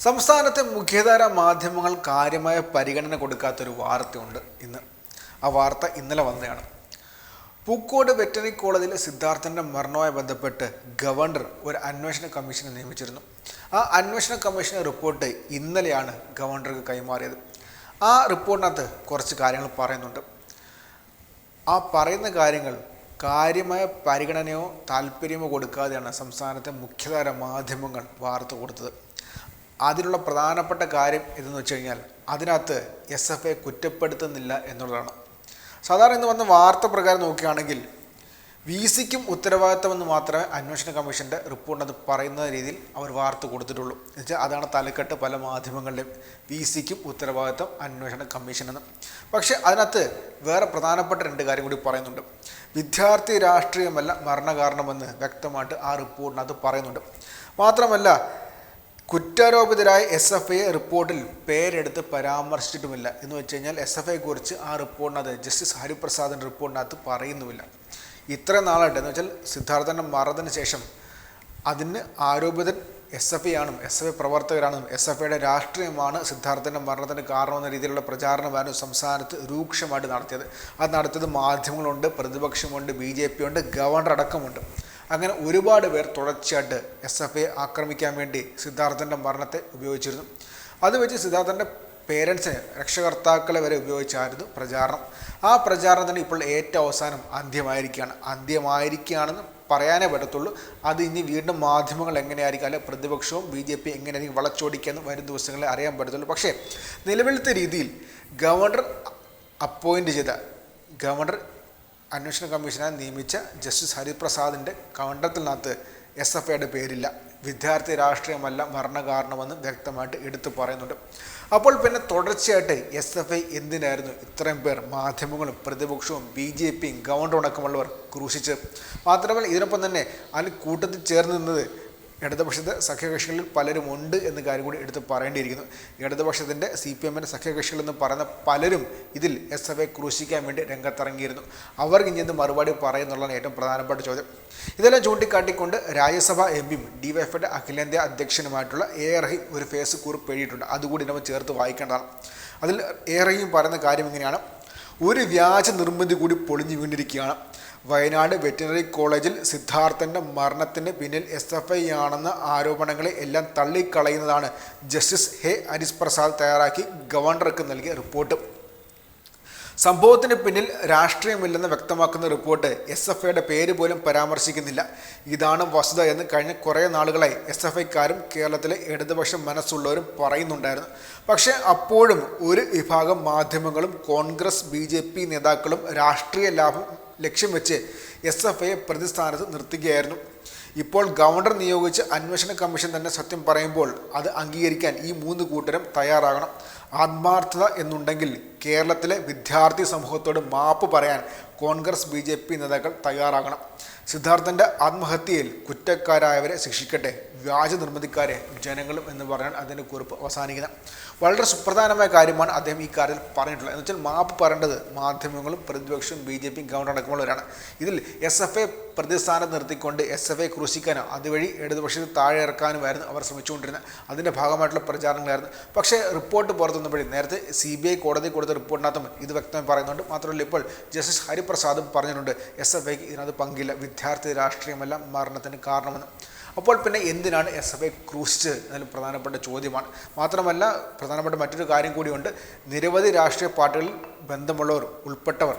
സംസ്ഥാനത്തെ മുഖ്യധാര മാധ്യമങ്ങൾ കാര്യമായ പരിഗണന കൊടുക്കാത്തൊരു വാർത്തയുണ്ട് ഇന്ന്. ആ വാർത്ത ഇന്നലെ വന്നതാണ് പൂക്കോട് വെറ്ററിനറി കോളേജിലെ സിദ്ധാർത്ഥന്റെ മരണവുമായി ബന്ധപ്പെട്ട് ഗവർണർ ഒരു അന്വേഷണ കമ്മീഷനെ നിയമിച്ചിരുന്നു. ആ അന്വേഷണ കമ്മീഷന്റെ റിപ്പോർട്ട് ഇന്നലെയാണ് ഗവർണർക്ക് കൈമാറിയത്. ആ റിപ്പോർട്ടിനകത്ത് കുറച്ച് കാര്യങ്ങൾ പറയുന്നുണ്ട്. ആ പറയുന്ന കാര്യങ്ങൾ കാര്യമായ പരിഗണനയോ താല്പര്യമോ കൊടുക്കാതെയാണ് സംസ്ഥാനത്തെ മുഖ്യധാര മാധ്യമങ്ങൾ വാർത്ത കൊടുത്തത്. അതിനുള്ള പ്രധാനപ്പെട്ട കാര്യം ഇതെന്ന് വെച്ച് കഴിഞ്ഞാൽ അതിനകത്ത് എസ് എഫ് ഐ കുറ്റപ്പെടുത്തുന്നില്ല എന്നുള്ളതാണ്. സാധാരണ ഇന്ന് വന്ന വാർത്ത പ്രകാരം നോക്കുകയാണെങ്കിൽ വി സിക്കും ഉത്തരവാദിത്തമെന്ന് മാത്രമേ അന്വേഷണ കമ്മീഷന്റെ റിപ്പോർട്ടിനകത്ത് പറയുന്ന രീതിയിൽ അവർ വാർത്ത കൊടുത്തിട്ടുള്ളൂ. എന്നുവെച്ചാൽ അതാണ് തലക്കെട്ട് പല മാധ്യമങ്ങളിലും വി സിക്കും ഉത്തരവാദിത്തം അന്വേഷണ കമ്മീഷനെന്ന്. പക്ഷേ അതിനകത്ത് വേറെ പ്രധാനപ്പെട്ട രണ്ട് കാര്യം കൂടി പറയുന്നുണ്ട്. വിദ്യാർത്ഥി രാഷ്ട്രീയമല്ല മരണകാരണമെന്ന് വ്യക്തമായിട്ട് ആ റിപ്പോർട്ടിനകത്ത് പറയുന്നുണ്ട്. മാത്രമല്ല കുറ്റാരോപിതരായ എസ് എഫ് ഐ റിപ്പോർട്ടിൽ പേരെടുത്ത് പരാമർശിച്ചിട്ടുമില്ല. എന്ന് വെച്ച് കഴിഞ്ഞാൽ എസ് എഫ് ഐ കുറിച്ച് ആ റിപ്പോർട്ടിനകത്ത് ജസ്റ്റിസ് ഹരിപ്രസാദിന്റെ റിപ്പോർട്ടിനകത്ത് പറയുന്നുമില്ല. ഇത്ര നാളായിട്ട് എന്ന് വെച്ചാൽ സിദ്ധാർത്ഥന്റെ മറന്നതിന് ശേഷം അതിന് ആരോപിതൻ എസ് എഫ് ഐ ആണും എസ് എഫ് ഐ പ്രവർത്തകരാണെന്നും എസ് എഫ് ഐയുടെ രാഷ്ട്രീയമാണ് സിദ്ധാർത്ഥന്റെ മരണത്തിന് കാരണമെന്ന രീതിയിലുള്ള പ്രചാരണമായിരുന്നു സംസ്ഥാനത്ത് രൂക്ഷമായിട്ട് നടത്തിയത്. അത് നടത്തിയത് മാധ്യമങ്ങളുണ്ട് പ്രതിപക്ഷമുണ്ട് ബി ജെ പി ഉണ്ട് ഗവർണർ അടക്കമുണ്ട്. അങ്ങനെ ഒരുപാട് പേർ തുടർച്ചയായിട്ട് എസ് എഫ് ഐ ആക്രമിക്കാൻ വേണ്ടി സിദ്ധാർത്ഥന്റെ മരണത്തെ ഉപയോഗിച്ചിരുന്നു. അത് വെച്ച് സിദ്ധാർത്ഥന്റെ പേരൻസിനെ രക്ഷകർത്താക്കളെ വരെ ഉപയോഗിച്ചായിരുന്നു പ്രചാരണം. ആ പ്രചാരണത്തിന് ഇപ്പോൾ ഏറ്റവും അവസാനം അന്ത്യമായിരിക്കുകയാണ്. അന്ത്യമായിരിക്കുകയാണെന്ന് പറയാനേ പറ്റത്തുള്ളൂ. അത് ഇനി വീണ്ടും മാധ്യമങ്ങൾ എങ്ങനെയായിരിക്കും അല്ലെങ്കിൽ പ്രതിപക്ഷവും ബി ജെ പി എങ്ങനെയായിരിക്കും വളച്ചൊടിക്കാന്ന് വരും ദിവസങ്ങളിൽ അറിയാൻ പറ്റത്തുള്ളൂ. പക്ഷേ നിലവിലത്തെ രീതിയിൽ ഗവർണർ അപ്പോയിന്റ് ചെയ്ത ഗവർണർ അന്വേഷണ കമ്മീഷനെ നിയമിച്ച ജസ്റ്റിസ് ഹരിപ്രസാദിന്റെ കണ്ടത്തിനകത്ത് എസ് എഫ് ഐയുടെ പേരില്ല. വിദ്യാർത്ഥി രാഷ്ട്രീയമല്ല മരണകാരണമെന്ന് വ്യക്തമായിട്ട് എടുത്തു പറയുന്നുണ്ട്. അപ്പോൾ പിന്നെ തുടർച്ചയായിട്ട് എസ് എഫ് ഐ എന്തിനായിരുന്നു ഇത്രയും പേർ മാധ്യമങ്ങളും പ്രതിപക്ഷവും ബി ജെ പിയും ഗവൺമെന്റ് അടക്കമുള്ളവർ ക്രൂശിച്ച് മാത്രമല്ല ഇതിനൊപ്പം തന്നെ അതിൽ കൂട്ടത്തിൽ ചേർന്ന് നിന്നത് ഇടതുപക്ഷത്തെ സഖ്യകക്ഷികളിൽ പലരും ഉണ്ട് എന്ന കാര്യം കൂടി എടുത്ത് പറയേണ്ടിയിരിക്കുന്നു. ഇടതുപക്ഷത്തിന്റെ സി പി എമ്മിന്റെ സഖ്യകക്ഷികൾ എന്ന് പറയുന്ന പലരും ഇതിൽ എസ് എഫ് ഐ ക്രൂശിക്കാൻ വേണ്ടി രംഗത്തിറങ്ങിയിരുന്നു. അവർക്ക് ഇനി എന്ത് മറുപടി പറയുന്നുള്ളതാണ് ഏറ്റവും പ്രധാനപ്പെട്ട ചോദ്യം. ഇതെല്ലാം ചൂണ്ടിക്കാട്ടിക്കൊണ്ട് രാജ്യസഭ എം പിയും ഡി വൈ എഫിന്റെ അഖിലേന്ത്യാ അധ്യക്ഷനുമായിട്ടുള്ള എ റഹീം ഒരു ഫേസ് കുറിപ്പ് എഴുതിയിട്ടുണ്ട് അതുകൂടി നമ്മൾ ചേർത്ത് വായിക്കേണ്ടതാണ്. അതിൽ എ റഹീം പറയുന്ന കാര്യം ഇങ്ങനെയാണ്. ഒരു വ്യാജ നിർമ്മിതി കൂടി പൊളിഞ്ഞു വീണ്ടിരിക്കുകയാണ് വയനാട് വെറ്റിനറി കോളേജിൽ സിദ്ധാർത്ഥന്റെ മരണത്തിന് പിന്നിൽ എസ് എഫ് ഐ ആണെന്ന ആരോപണങ്ങളെ എല്ലാം തള്ളിക്കളയുന്നതാണ് ജസ്റ്റിസ് ഹെ ഹരിസ് പ്രസാദ് തയ്യാറാക്കി ഗവർണർക്ക് നൽകിയ റിപ്പോർട്ട്. സംഭവത്തിന് പിന്നിൽ രാഷ്ട്രീയമില്ലെന്ന് വ്യക്തമാക്കുന്ന റിപ്പോർട്ട് എസ് എഫ് ഐയുടെ പേര് പോലും പരാമർശിക്കുന്നില്ല. ഇതാണ് വസ്തുത എന്ന് കഴിഞ്ഞ കുറേ നാളുകളായി എസ് എഫ് ഐക്കാരും കേരളത്തിലെ ഇടതുപക്ഷം മനസ്സുള്ളവരും പറയുന്നുണ്ടായിരുന്നു. പക്ഷേ അപ്പോഴും ഒരു വിഭാഗം മാധ്യമങ്ങളും കോൺഗ്രസ് ബി ജെ പി നേതാക്കളും രാഷ്ട്രീയ ലാഭം ലക്ഷ്യം വെച്ച് എസ് എഫ് ഐയെ പ്രതിസ്ഥാനത്ത് നിർത്തുകയായിരുന്നു. ഇപ്പോൾ ഗവർണർ നിയോഗിച്ച് അന്വേഷണ കമ്മീഷൻ തന്നെ സത്യം പറയുമ്പോൾ അത് അംഗീകരിക്കാൻ ഈ മൂന്ന് കൂട്ടരും തയ്യാറാകണം. ആത്മാർത്ഥത എന്നുണ്ടെങ്കിൽ കേരളത്തിലെ വിദ്യാർത്ഥി സമൂഹത്തോട് മാപ്പ് പറയാൻ കോൺഗ്രസ് ബി ജെ പി നേതാക്കൾ തയ്യാറാകണം. സിദ്ധാർത്ഥന്റെ ആത്മഹത്യയിൽ കുറ്റക്കാരായവരെ ശിക്ഷിക്കട്ടെ. വ്യാജ നിർമ്മിതിക്കാരെ ജനങ്ങളും എന്ന് പറഞ്ഞാൽ അതിന്റെ കുറിപ്പ് അവസാനിക്കുന്നത് വളരെ സുപ്രധാനമായ കാര്യമാണ് അദ്ദേഹം ഈ കാര്യത്തിൽ പറഞ്ഞിട്ടുള്ളത്. എന്ന് വെച്ചാൽ മാപ്പ് പറയേണ്ടത് മാധ്യമങ്ങളും പ്രതിപക്ഷവും ബി ജെ പിയും ഗവൺമെന്റ് അടക്കമുള്ളവരാണ്. ഇതിൽ എസ് എഫ് ഐ പ്രതിസ്ഥാനത്ത് നിർത്തിക്കൊണ്ട് എസ് എഫ് ഐ ക്രൂശിക്കാനോ അതുവഴി ഇടതുപക്ഷത്തിൽ താഴെ ഇറക്കാനുമായിരുന്നു അവർ ശ്രമിച്ചുകൊണ്ടിരുന്നത്. അതിന്റെ ഭാഗമായിട്ടുള്ള പ്രചാരണങ്ങളായിരുന്നു. പക്ഷേ റിപ്പോർട്ട് പുറത്തുവന്നപ്പോഴേ നേരത്തെ സി ബി ഐ കോടതി കൊടുത്ത റിപ്പോർട്ടിനകത്തും ഇത് വ്യക്തമായി പറയുന്നുണ്ട്. മാത്രമല്ല ഇപ്പോൾ ജസ്റ്റിസ് ഹരിപ്രസാദും പറഞ്ഞിട്ടുണ്ട് എസ്. എഫ്. ഐക്ക് ഇതിനകത്ത് പങ്കില്ല. വിദ്യാർത്ഥി രാഷ്ട്രീയമെല്ലാം മരണത്തിന് കാരണമെന്ന്. അപ്പോൾ പിന്നെ എന്തിനാണ് എസ്. എഫ്. ഐ ക്രൂശിച്ചത് എന്നതിൽ പ്രധാനപ്പെട്ട ചോദ്യമാണ്. മാത്രമല്ല പ്രധാനപ്പെട്ട മറ്റൊരു കാര്യം കൂടിയുണ്ട്. നിരവധി രാഷ്ട്രീയ പാർട്ടികളിൽ ബന്ധമുള്ളവർ ഉൾപ്പെട്ടവർ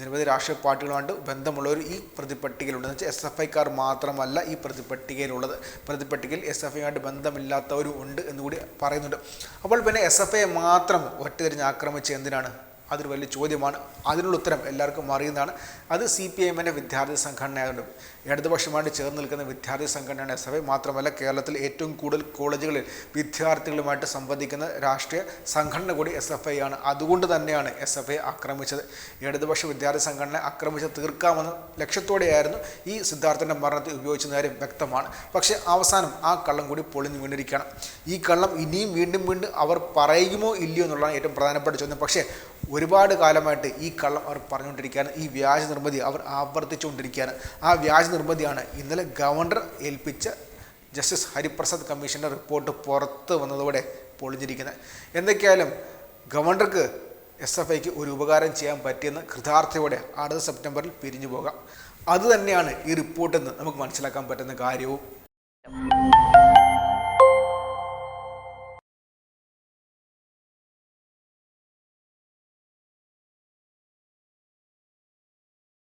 നിരവധി രാഷ്ട്രീയ പാർട്ടികളുമായിട്ട് ബന്ധമുള്ളവർ ഈ പ്രതിപട്ടികയിലുണ്ട്. എന്ന് വെച്ചാൽ എസ്. എഫ്. ഐക്കാർ മാത്രമല്ല ഈ പ്രതിപട്ടികയിലുള്ളത്. പ്രതിപട്ടികയിൽ എസ്. എഫ്. ഐയുമായിട്ട് ബന്ധമില്ലാത്തവരും ഉണ്ട് എന്നുകൂടി പറയുന്നുണ്ട്. അപ്പോൾ പിന്നെ എസ്. എഫ്. ഐയെ മാത്രം ഒറ്റതിരിഞ്ഞ് ആക്രമിച്ച് എന്തിനാണ്? അതൊരു വലിയ ചോദ്യമാണ്. അതിനുള്ള ഉത്തരം എല്ലാവർക്കും അറിയുന്നതാണ്. അത് സി പി എമ്മിന്റെ വിദ്യാർത്ഥി സംഘടനയായതുകൊണ്ട് ഇടതുപക്ഷമായിട്ട് ചേർന്ന് നിൽക്കുന്ന വിദ്യാർത്ഥി സംഘടനയാണ് എസ് എഫ് ഐ മാത്രമല്ല കേരളത്തിൽ ഏറ്റവും കൂടുതൽ കോളേജുകളിൽ വിദ്യാർത്ഥികളുമായിട്ട് സംവദിക്കുന്ന രാഷ്ട്രീയ സംഘടന കൂടി എസ് എഫ് ഐ ആണ്. അതുകൊണ്ട് തന്നെയാണ് എസ് എഫ് ഐ ആക്രമിച്ചത്. ഇടതുപക്ഷ വിദ്യാർത്ഥി സംഘടന ആക്രമിച്ച് തീർക്കാമെന്ന ലക്ഷ്യത്തോടെയായിരുന്നു ഈ സിദ്ധാർത്ഥന്റെ മരണത്തെ ഉപയോഗിച്ച കാര്യം വ്യക്തമാണ്. പക്ഷേ അവസാനം ആ കള്ളം കൂടി പൊളിഞ്ഞു വീണിരിക്കുകയാണ്. ഈ കള്ളം ഇനിയും വീണ്ടും വീണ്ടും അവർ പറയുമോ ഇല്ലയോ എന്നുള്ളതാണ് ഏറ്റവും പ്രധാനപ്പെട്ട ചോദ്യം. പക്ഷേ ഒരുപാട് കാലമായിട്ട് ഈ കള്ളം അവർ പറഞ്ഞുകൊണ്ടിരിക്കുകയാണ്. ഈ വ്യാജ നിർമ്മിതി അവർ ആവർത്തിച്ചുകൊണ്ടിരിക്കുകയാണ്. ആ വ്യാജ നിർമ്മിതിയാണ് ഇന്നലെ ഗവർണർ ഏൽപ്പിച്ച ജസ്റ്റിസ് ഹരിപ്രസാദ് കമ്മീഷന്റെ റിപ്പോർട്ട് പുറത്ത് വന്നതോടെ പൊളിഞ്ഞിരിക്കുന്നത്. എന്തൊക്കെയായാലും ഗവർണർക്ക് എസ് എഫ് ഐക്ക് ഒരു ഉപകാരം ചെയ്യാൻ പറ്റിയെന്ന് കൃതാർത്ഥയോടെ അടുത്ത സെപ്റ്റംബറിൽ പിരിഞ്ഞു പോകാം. അതുതന്നെയാണ് ഈ റിപ്പോർട്ടെന്ന് നമുക്ക് മനസ്സിലാക്കാൻ പറ്റുന്ന കാര്യവും.